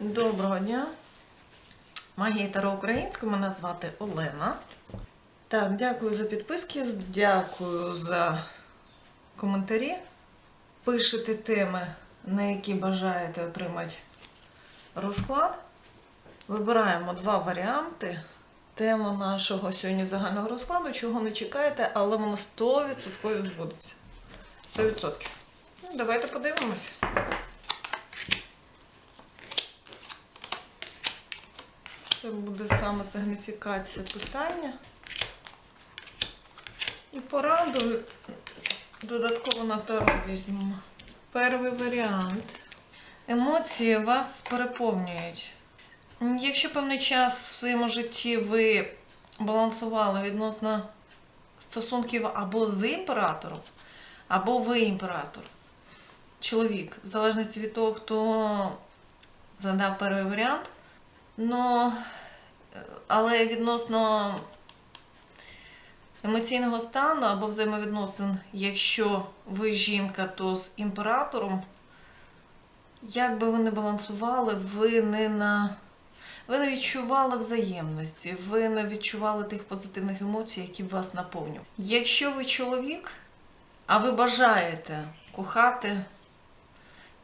Доброго дня. Магія Таро українську, мене звати Олена. Так, дякую за підписки, дякую за коментарі. Пишете теми, на які бажаєте отримати розклад. Вибираємо два варіанти. Тема нашого сьогодні загального розкладу, чого не чекаєте, але воно 100% відбудеться. 100%. Ну, давайте подивимось. Це буде саме сигніфікація питання. І пораду додатково на таро візьмемо. Перший варіант. Емоції вас переповнюють. Якщо певний час в своєму житті ви балансували відносно стосунків або з імператором, або ви імператор, чоловік, в залежності від того, хто задав перший варіант, Ну, але відносно емоційного стану або взаємовідносин, якщо ви жінка, то з імператором, як би ви не балансували, ви не на. Ви не відчували взаємності, ви не відчували тих позитивних емоцій, які б вас наповнювали. Якщо ви чоловік, а ви бажаєте кохати,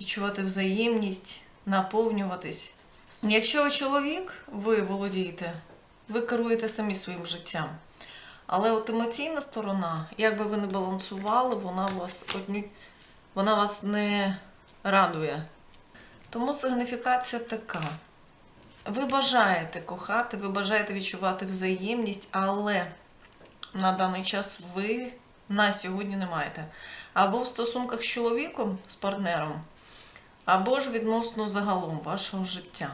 відчувати взаємність, наповнюватись, Якщо ви чоловік, ви володієте, ви керуєте самі своїм життям. Але от емоційна сторона, як би ви не балансували, вона вас одні, вона вас не радує. Тому сигніфікація така. Ви бажаєте кохати, ви бажаєте відчувати взаємність, але на даний час ви на сьогодні не маєте. Або в стосунках з чоловіком, з партнером, або ж відносно загалом вашого життя.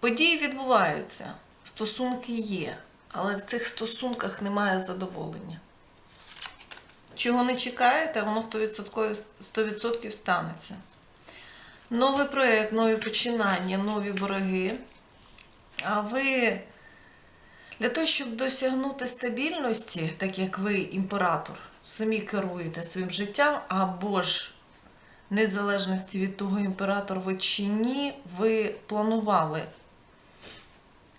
Події відбуваються, стосунки є, але в цих стосунках немає задоволення. Чого не чекаєте, воно 100%, 100% станеться. Новий проєкт, нові починання, нові бороги. А ви для того, щоб досягнути стабільності, так як ви імператор, самі керуєте своїм життям, або ж незалежності від того, імператор ви чи ні, ви планували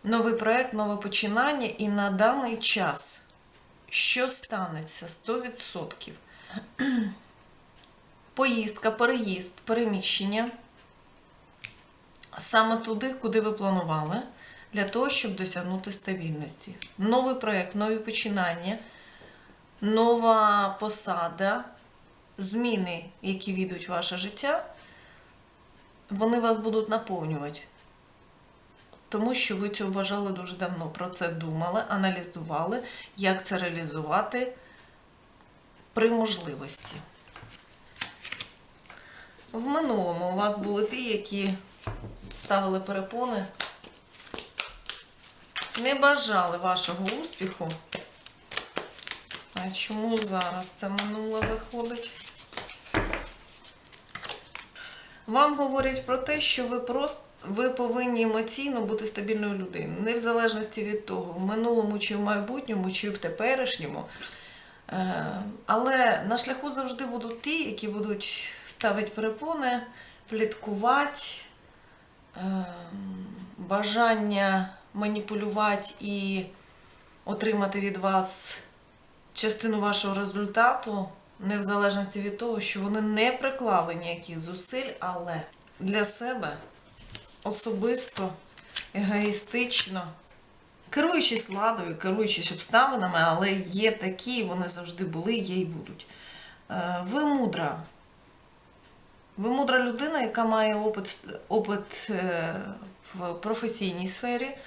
новий проект, нове починання, і на даний час що станеться 100%? Поїздка, переїзд, переміщення саме туди, куди ви планували, для того, щоб досягнути стабільності. Новий проект, нові починання, нова посада, зміни, які війдуть в ваше життя, вони вас будуть наповнювати. Тому що ви цього бажали дуже давно. Про це думали, аналізували, як це реалізувати при можливості. В минулому у вас були ті, які ставили перепони, не бажали вашого успіху. А чому зараз це минуле виходить? Вам говорять про те, що ви просто ви повинні емоційно бути стабільною людиною. Не в залежності від того, в минулому чи в майбутньому, чи в теперішньому. Е, Але на шляху завжди будуть ті, які будуть ставити перепони, пліткувати, е, бажання маніпулювати і отримати від вас частину вашого результату, не в залежності від того, що вони не приклали ніяких зусиль, але для себе особисто, егоїстично, керуючись владою, керуючись обставинами, але є такі, вони завжди були, є і будуть. Е, Ви мудра. Ви мудра людина, яка має опит, опит е, в професійній сфері,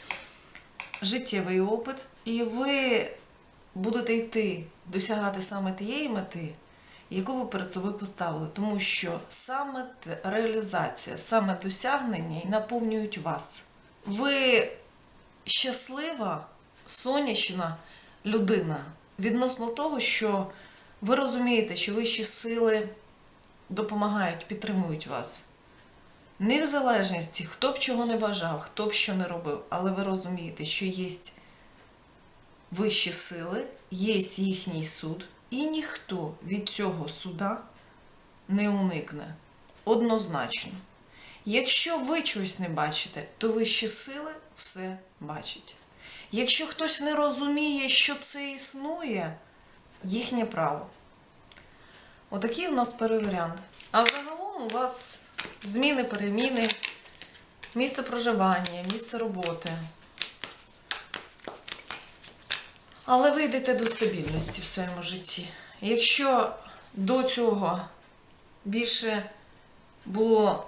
життєвий опит, і ви будете йти досягати саме тієї мети, яку ви перед собою поставили. Тому що саме реалізація, саме досягнення і наповнюють вас. Ви щаслива, сонячна людина відносно того, що ви розумієте, що вищі сили допомагають, підтримують вас. Не в залежності, хто б чого не бажав, хто б що не робив, але ви розумієте, що є вищі сили, є їхній суд, і ніхто від цього суда не уникне однозначно. Якщо ви чогось не бачите, то вищі сили все бачать. Якщо хтось не розуміє, що це існує, їхнє право. Отакий у нас перший варіант. А загалом у вас зміни, переміни, місце проживання, місце роботи. Але ви йдете до стабільності в своєму житті. Якщо до цього більше було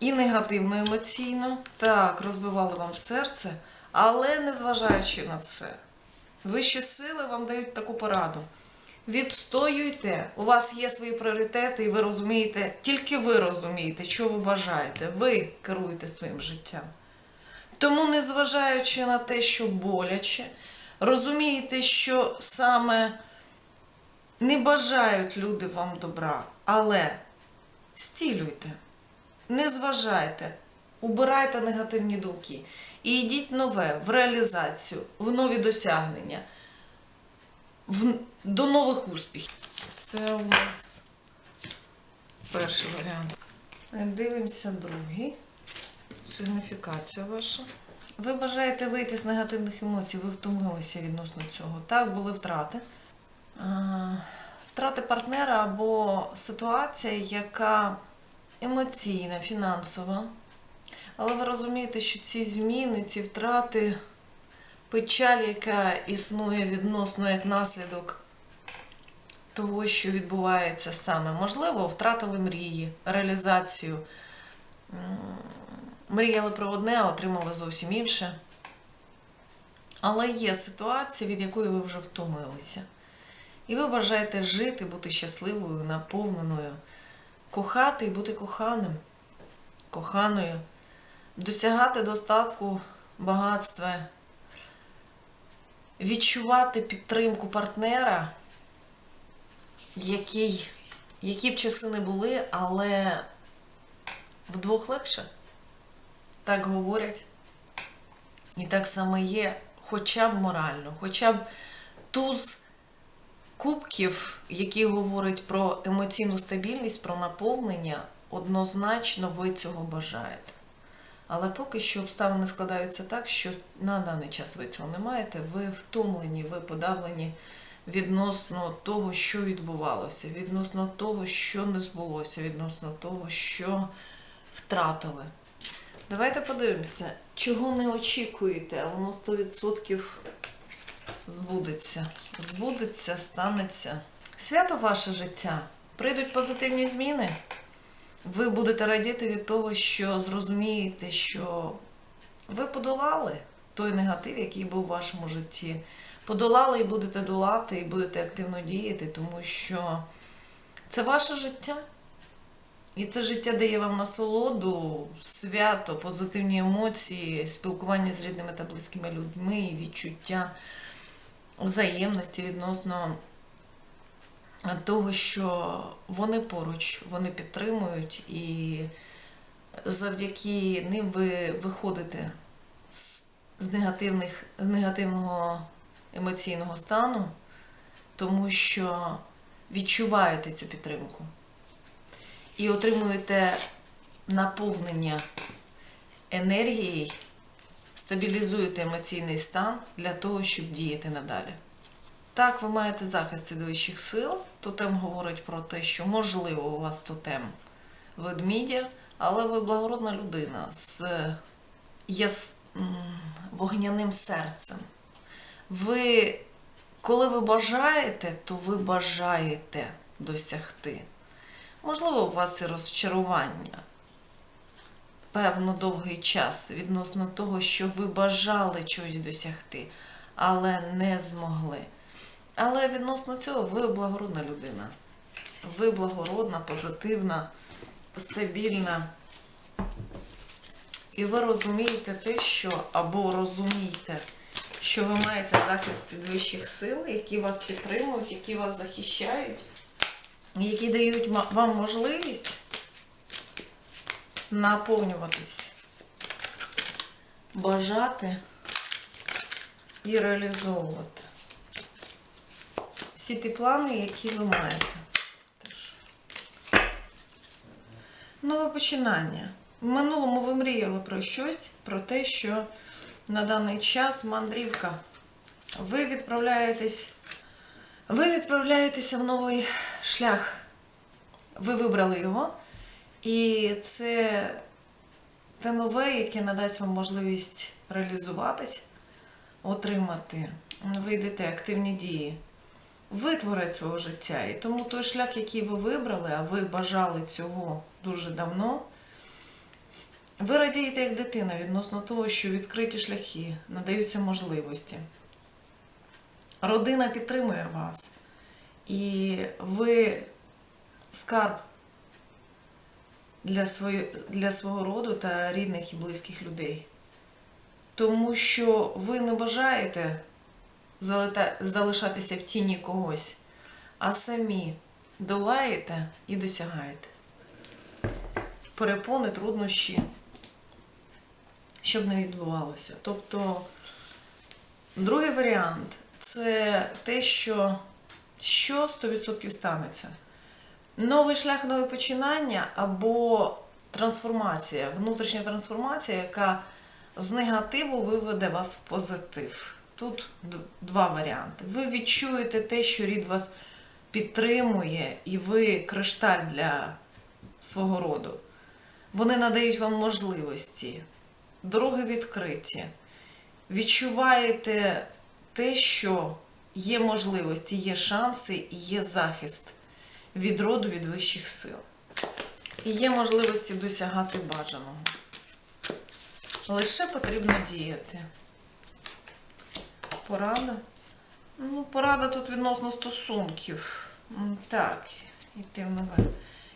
і негативно емоційно, так, розбивали вам серце, але незважаючи на це, вищі сили вам дають таку пораду. Відстоюйте, у вас є свої пріоритети, і ви розумієте, тільки ви розумієте, що ви бажаєте. Ви керуєте своїм життям. Тому, незважаючи на те, що боляче, розумієте, що саме не бажають люди вам добра, але стілюйте, не зважайте, убирайте негативні думки і йдіть нове в реалізацію, в нові досягнення, в, до нових успіхів. Це у нас перший варіант. Дивимося другий. Сигніфікація ваша. Ви бажаєте вийти з негативних емоцій, ви втомилися відносно цього. Так, були втрати. Втрати партнера або ситуація, яка емоційна, фінансова. Але ви розумієте, що ці зміни, ці втрати, печаль, яка існує відносно як наслідок того, що відбувається саме. Можливо, втратили мрії, реалізацію. Мріяли про одне, а отримали зовсім інше. Але є ситуація, від якої ви вже втомилися. І ви бажаєте жити, бути щасливою, наповненою, кохати і бути коханим, коханою, досягати достатку, багатства, відчувати підтримку партнера, який, які б часи не були, але вдвох легше. Так говорять. І так само є, хоча б морально, хоча б туз кубків, який говорить про емоційну стабільність, про наповнення, однозначно ви цього бажаєте. Але поки що обставини складаються так, що на даний час ви цього не маєте, ви втомлені, ви подавлені відносно того, що відбувалося, відносно того, що не збулося, відносно того, що втратили. Давайте подивимося, чого не очікуєте, а воно 100% збудеться. Збудеться, станеться. Свято ваше життя. Прийдуть позитивні зміни. Ви будете радіти від того, що зрозумієте, що ви подолали той негатив, який був у вашому житті. Подолали і будете долати, і будете активно діяти, тому що це ваше життя. І це життя дає вам насолоду, свято, позитивні емоції, спілкування з рідними та близькими людьми, відчуття взаємності відносно того, що вони поруч, вони підтримують, і завдяки ним ви виходите з, негативних, з негативного емоційного стану, тому що відчуваєте цю підтримку і отримуєте наповнення енергією, стабілізуєте емоційний стан для того, щоб діяти надалі. Так, ви маєте захист від вищих сил. Тотем говорить про те, що можливо у вас тотем ведмідя, але ви благородна людина з яс... вогняним серцем. Ви, коли ви бажаєте, то ви бажаєте досягти. Можливо, у вас і розчарування. Певно, довгий час відносно того, що ви бажали чогось досягти, але не змогли. Але відносно цього ви благородна людина. Ви благородна, позитивна, стабільна. І ви розумієте те, що або розумієте, що ви маєте захист від вищих сил, які вас підтримують, які вас захищають, які дають вам можливість наповнюватись, бажати і реалізовувати всі ті плани, які ви маєте. Нове починання. В минулому ви мріяли про щось, про те, що на даний час мандрівка. Ви відправляєтесь, ви відправляєтеся в новий шлях. Ви вибрали його, і це те нове, яке надасть вам можливість реалізуватись, отримати, ви йдете активні дії, витворить свого життя. І тому той шлях, який ви вибрали, а ви бажали цього дуже давно, ви радієте як дитина відносно того, що відкриті шляхи надаються можливості. Родина підтримує вас, і ви скарб для, свої, для свого роду та рідних і близьких людей. Тому що ви не бажаєте залишатися в тіні когось, а самі долаєте і досягаєте. Перепони, труднощі, щоб не відбувалося. Тобто, другий варіант це те, що, що 100% станеться. Новий шлях, нове починання або трансформація, внутрішня трансформація, яка з негативу виведе вас в позитив. Тут два варіанти. Ви відчуєте те, що рід вас підтримує, і ви кришталь для свого роду. Вони надають вам можливості, дороги відкриті. Відчуваєте те, що є можливості, є шанси і є захист від роду від вищих сил. І є можливості досягати бажаного. Лише потрібно діяти. Порада. Ну, порада тут відносно стосунків. Так, йти в нове.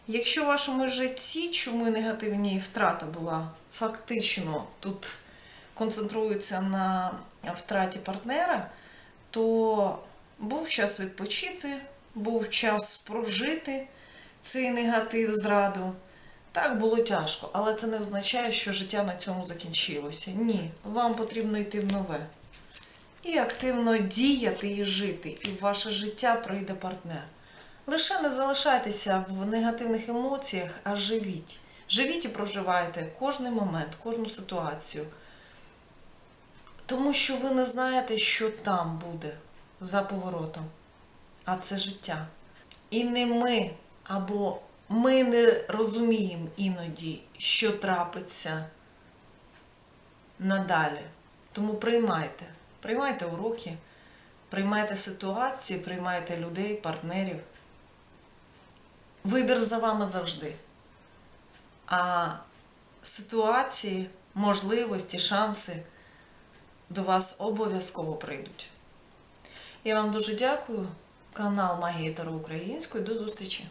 Якщо в вашому житті чому негативні втрата була, фактично тут концентрується на втраті партнера, то був час відпочити, був час прожити цей негатив, зраду. Так було тяжко, але це не означає, що життя на цьому закінчилося. Ні, вам потрібно йти в нове. І активно діяти і жити, і в ваше життя прийде партнер. Лише не залишайтеся в негативних емоціях, а живіть. Живіть і проживайте кожний момент, кожну ситуацію. Тому що ви не знаєте, що там буде за поворотом. А це життя. І не ми, або ми не розуміємо іноді, що трапиться надалі. Тому приймайте. Приймайте уроки, приймайте ситуації, приймайте людей, партнерів. Вибір за вами завжди. А ситуації, можливості, шанси до вас обов'язково прийдуть. Я вам дуже дякую. Канал Магія Таро Української. До зустрічі!